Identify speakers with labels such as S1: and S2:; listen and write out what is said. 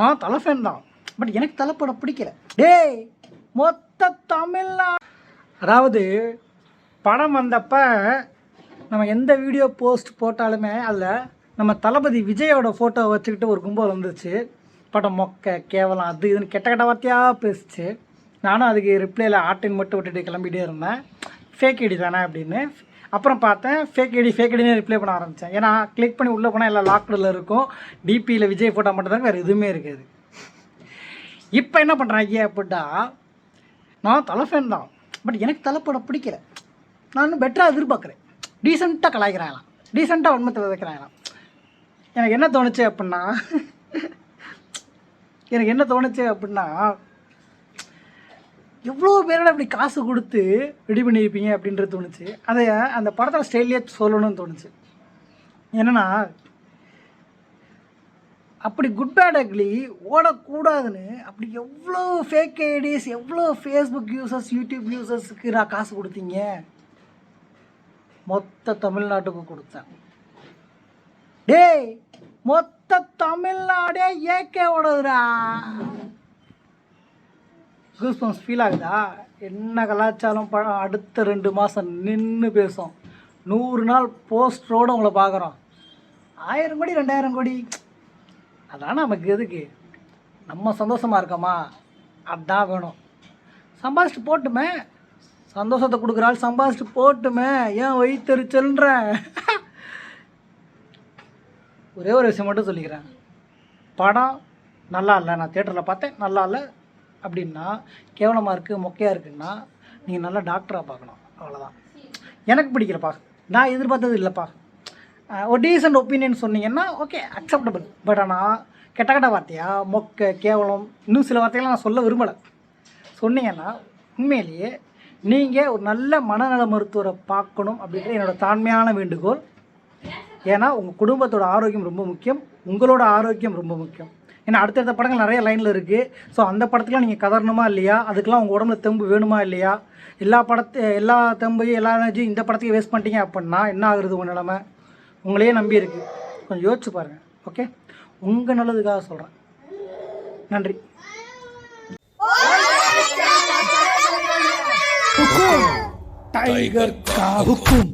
S1: நான் தலை ஃபேன் தான். பட் எனக்கு தலைப்படம் பிடிக்கல. டேய் மொத்த தமிழ்நா அதாவது படம் வந்தப்ப நம்ம எந்த வீடியோ போஸ்ட் போட்டாலுமே அதில் நம்ம தளபதி விஜயோட ஃபோட்டோ வச்சுக்கிட்டு ஒரு கும்பல் வந்துச்சு படம் மொக்க கேவலம் அது இதுன்னு கெட்ட கெட்ட வார்த்தையாக பேசிச்சு. நானும் அதுக்கு ரிப்ளையில் ஆட்டின் மட்டும் விட்டுட்டு கிளம்பிட்டே இருந்தேன். ஃபேக் ஐடி தானே அப்படின்னு. அப்புறம் பார்த்தேன் ஃபேக் ஐடி ஃபேக் ஐடினே ரிப்ளை பண்ண ஆரம்பித்தேன் ஏன்னா கிளிக் பண்ணி உள்ளே போனால் எல்லாம் லாக்டில் இருக்கும். டிபியில் விஜய் ஃபோட்டோ மட்டும் தான் வேறு எதுவுமே இருக்காது. இப்போ என்ன பண்ணுறாங்க அப்படின்னா நான் தலை ஃபேன் தான். பட் எனக்கு தலைப்படம் பிடிக்கல. நான் இன்னும் பெட்டராக எதிர்பார்க்குறேன். டீசெண்டாக கலாய்க்கிறாங்களாம். டீசெண்டாக உண்மத்தை விதைக்கிறாங்களாம். எனக்கு என்ன தோணுச்சு அப்படின்னா எனக்கு என்ன தோணுச்சு அப்படின்னா எவ்வளோ பேரோட இப்படி காசு கொடுத்து ரெடி பண்ணியிருப்பீங்க அப்படின்றது தோணுச்சு. அதை அந்த படத்தில் ஸ்டைல்லே சொல்லணும்னு தோணுச்சு. என்னென்னா அப்படி குட் பேட் அக்லி ஓடக்கூடாதுன்னு அப்படி எவ்வளோ ஃபேக் ஐடிஸ் எவ்வளோ ஃபேஸ்புக் யூசர்ஸ் யூடியூப் யூசர்ஸுக்கு நான் காசு கொடுத்தீங்க? மொத்த தமிழ்நாட்டுக்கு கொடுத்தேன். டேய் மொத்த தமிழ்நாடே ஏகே ஓடுதுடா. கூஸ்பம்ஸ் ஃபீல் ஆகுதா? என்ன கலாச்சாரம் படம் அடுத்த ரெண்டு மாதம் நின்று பேசும். நூறு நாள் போஸ்டரோடு உங்களை பார்க்குறோம் ஆயிரம் கோடி ரெண்டாயிரம் கோடி. அதான் நமக்கு எதுக்கு? நம்ம சந்தோஷமாக இருக்கோமா? அதான் வேணும். சம்பாதிச்சுட்டு போட்டுமே. சந்தோஷத்தை கொடுக்குறாள் சம்பாதிச்சுட்டு போட்டுமே. ஏன் வயிற்றுச்சல்ன்ற ஒரே ஒரு விஷயம் மட்டும் சொல்லிக்கிறேன். படம் நல்லா இல்லை. நான் தேட்டரில் பார்த்தேன். நல்லா இல்லை. அப்படின்னா கேவலமாக இருக்குது மொக்கையாக இருக்குன்னா நீங்கள் நல்லா டாக்டராக பார்க்கணும். அவ்வளோதான் எனக்கு பிடிக்கலப்பா. நான் எதிர்பார்த்தது இல்லைப்பா. ஒரு டீசெண்ட் ஒப்பீனியன் சொன்னீங்கன்னா ஓகே அக்செப்டபிள் பட் ஆனால் கெட்ட கெட்ட வார்த்தையா மொக்க கேவலம் இன்னும் சில வார்த்தைகள்லாம் நான் சொல்ல விரும்பலை. சொன்னீங்கன்னா உண்மையிலேயே நீங்கள் ஒரு நல்ல மனநல மருத்துவரை பார்க்கணும் அப்படின்றது என்னோட தாண்மையான வேண்டுகோள். ஏன்னா உங்கள் குடும்பத்தோட ஆரோக்கியம் ரொம்ப முக்கியம். உங்களோட ஆரோக்கியம் ரொம்ப முக்கியம். ஏன்னா அடுத்தடுத்த படங்கள் நிறைய லைனில் இருக்குது ஸோ அந்த படத்துக்குலாம் நீங்கள் கதறணுமா இல்லையா? அதுக்கெலாம் உங்கள் உடம்புல தெம்பு வேணுமா இல்லையா? எல்லா படத்து எல்லா தெம்பையும் எல்லா எனர்ஜியும் இந்த படத்துக்கு வேஸ்ட் பண்ணிட்டீங்க அப்படின்னா என்ன ஆகுறது உங்கள் நிலமை? உங்களையே நம்பி இருக்குது கொஞ்சம் யோசிச்சு பாருங்கள் ஓகே உங்கள் நல்லதுக்காக சொல்கிறேன் நன்றி. டைகர் காவுக்கும்